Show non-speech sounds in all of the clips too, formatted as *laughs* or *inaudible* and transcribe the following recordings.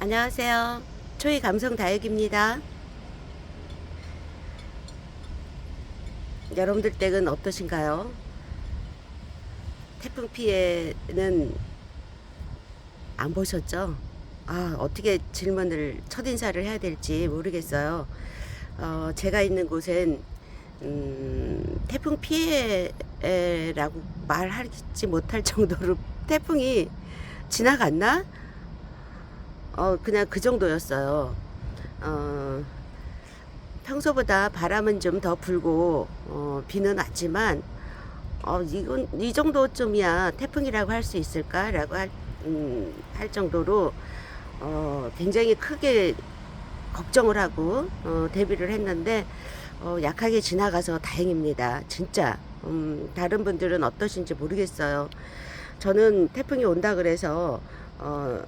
안녕하세요. 초이 감성 다육입니다. 여러분들 댁은 어떠신가요? 태풍 피해는 안 보셨죠? 아, 어떻게 질문을, 첫 인사를 해야 될지 모르겠어요. 어, 제가 있는 곳엔, 음, 태풍 피해라고 말하지 못할 정도로 *laughs* 태풍이 지나갔나? 어, 그냥 그 정도였어요. 어, 평소보다 바람은 좀 더 불고, 어, 비는 왔지만, 어, 이건, 이 정도쯤이야 태풍이라고 할 수 있을까라고 할, 음, 할 정도로, 어, 굉장히 크게 걱정을 하고, 어, 대비를 했는데, 어, 약하게 지나가서 다행입니다. 진짜. 음, 다른 분들은 어떠신지 모르겠어요. 저는 태풍이 온다 그래서, 어,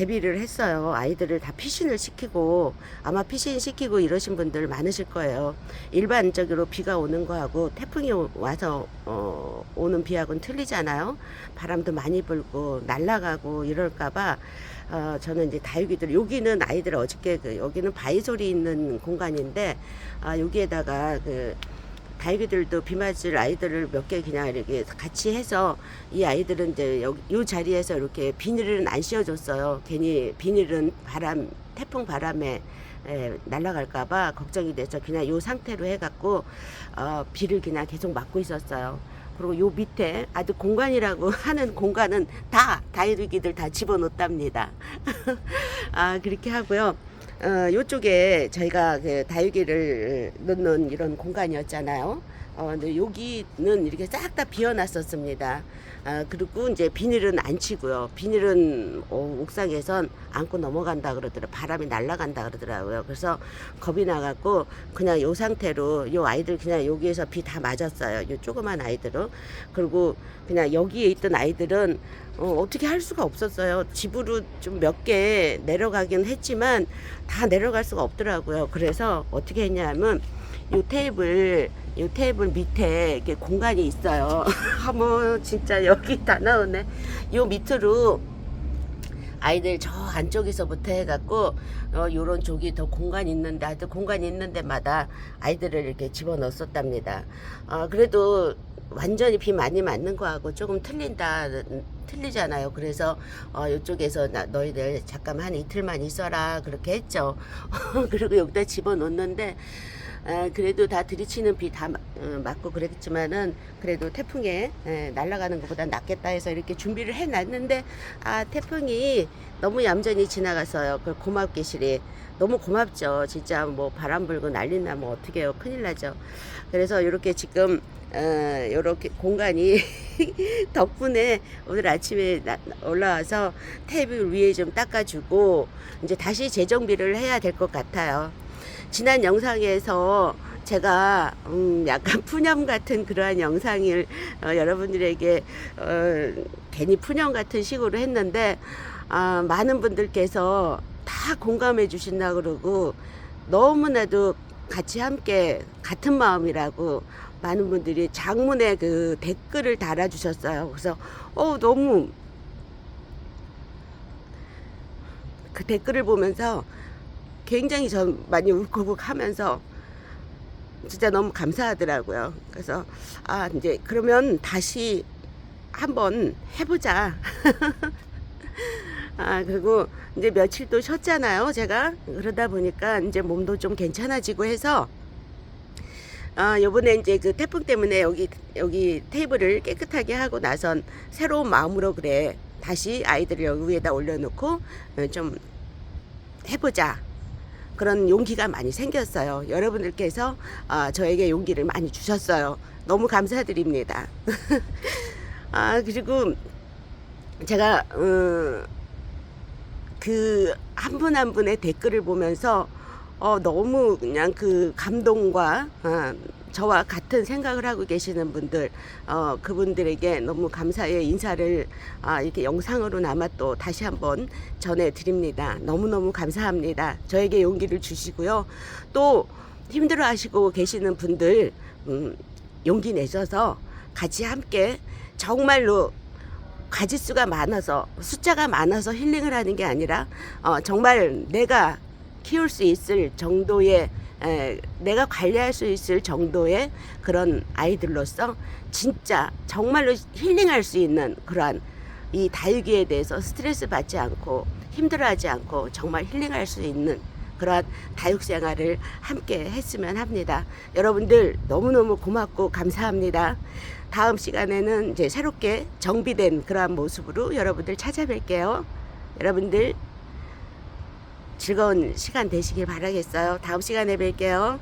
대비를 했어요. 아이들을 다 피신을 시키고 아마 피신 시키고 이러신 분들 많으실 거예요. 일반적으로 비가 오는 거하고 태풍이 오- 와서 어, 오는 비하고는 틀리잖아요. 바람도 많이 불고 날아가고 이럴까봐 어, 저는 이제 다육이들 여기는 아이들 어저께 그 여기는 바위솔이 있는 공간인데 아, 여기에다가 그 다육이들도 비 맞을 아이들을 몇 개 그냥 이렇게 같이 해서 이 아이들은 이제 여기 요 자리에서 이렇게 비닐은 안 씌워줬어요. 괜히 비닐은 바람 태풍 바람에 에, 날아갈까봐 걱정이 돼서 그냥 요 상태로 해갖고 어, 비를 그냥 계속 맞고 있었어요. 그리고 요 밑에 아주 공간이라고 *laughs* 하는 공간은 다 다육이들 다 집어넣답니다. *laughs* 아 그렇게 하고요. 어, 요쪽에 저희가 그 다육이를 넣는 이런 공간이었잖아요. 어, 근데 여기는 이렇게 싹 다 비워놨었습니다. 아, 그리고 이제 비닐은 안 치고요. 비닐은 어, 옥상에선 안고 넘어간다 그러더라고요. 바람이 날아간다 그러더라고요. 그래서 겁이 나갖고 그냥 요 상태로 요 아이들 그냥 여기에서 비 다 맞았어요. 요 조그만 아이들은. 그리고 그냥 여기에 있던 아이들은 어, 어떻게 할 수가 없었어요. 집으로 좀 몇 개 내려가긴 했지만 다 내려갈 수가 없더라고요. 그래서 어떻게 했냐면 요 테이블 요 테이블 밑에 이렇게 공간이 있어요. *laughs* 어머 진짜 여기 다 나오네. 요 밑으로 아이들 저 안쪽에서부터 해갖고 어 요런 쪽이 더 공간 있는데 하여튼 공간 있는 데마다 아이들을 이렇게 집어넣었답니다. 어 그래도 완전히 비 많이 맞는 거하고 조금 틀린다 틀리잖아요. 그래서 어 요쪽에서 나, 너희들 잠깐 한 이틀만 있어라 그렇게 했죠. *laughs* 그리고 여기다 집어넣는데 아, 그래도 다 들이치는 비다 어, 맞고 그랬지만은 그래도 태풍에 에, 날아가는 것보다 낫겠다 해서 이렇게 준비를 해놨는데 아 태풍이 너무 얌전히 지나갔어요. 그 고맙게 시리 너무 고맙죠. 진짜 뭐 바람 불고 난리 나면 어떻게 해요. 큰일 나죠. 그래서 이렇게 지금 어, 요렇게 공간이 *laughs* 덕분에 오늘 아침에 나- 올라와서 테이블 위에 좀 닦아주고 이제 다시 재정비를 해야 될 것 같아요. 지난 영상에서 제가 음 약간 푸념 같은 그러한 영상을 어, 여러분들에게 어, 괜히 푸념 같은 식으로 했는데 아, 많은 분들께서 다 공감해 주신다 그러고 너무나도 같이 함께 같은 마음이라고 많은 분들이 장문에 그 댓글을 달아주셨어요. 그래서 어 너무 그 댓글을 보면서 굉장히 전 많이 울컥울컥 하면서 진짜 너무 감사하더라고요. 그래서 아 이제 그러면 다시 한번 해보자. *laughs* 아 그리고 이제 며칠 또 쉬었잖아요. 제가 그러다 보니까 이제 몸도 좀 괜찮아지고 해서 아 요번에 이제 그 태풍 때문에 여기 여기 테이블을 깨끗하게 하고 나선 새로운 마음으로 그래 다시 아이들을 여기 위에다 올려놓고 어, 좀 해보자. 그런 용기가 많이 생겼어요. 여러분들께서 아, 저에게 용기를 많이 주셨어요. 너무 감사드립니다. *laughs* 아 그리고 제가 어, 그한 분 한 분의 댓글을 보면서 어, 너무 그냥 그 감동과 아, 저와 같은 생각을 하고 계시는 분들 어, 그분들에게 너무 감사의 인사를 아, 이렇게 영상으로나마 또 다시 한번 전해드립니다. 너무너무 감사합니다. 저에게 용기를 주시고요. 또 힘들어 하시고 계시는 분들 음, 용기 내셔서 같이 함께 정말로 가지수가 많아서 숫자가 많아서 힐링을 하는 게 아니라 어, 정말 내가 키울 수 있을 정도의 에, 내가 관리할 수 있을 정도의 그런 아이들로서 진짜 정말로 힐링할 수 있는 그러한 이 다육이에 대해서 스트레스 받지 않고 힘들어하지 않고 정말 힐링할 수 있는 그러한 다육 생활을 함께 했으면 합니다. 여러분들 너무너무 고맙고 감사합니다. 다음 시간에는 이제 새롭게 정비된 그러한 모습으로 여러분들 찾아뵐게요. 여러분들 즐거운 시간 되시길 바라겠어요. 다음 시간에 뵐게요.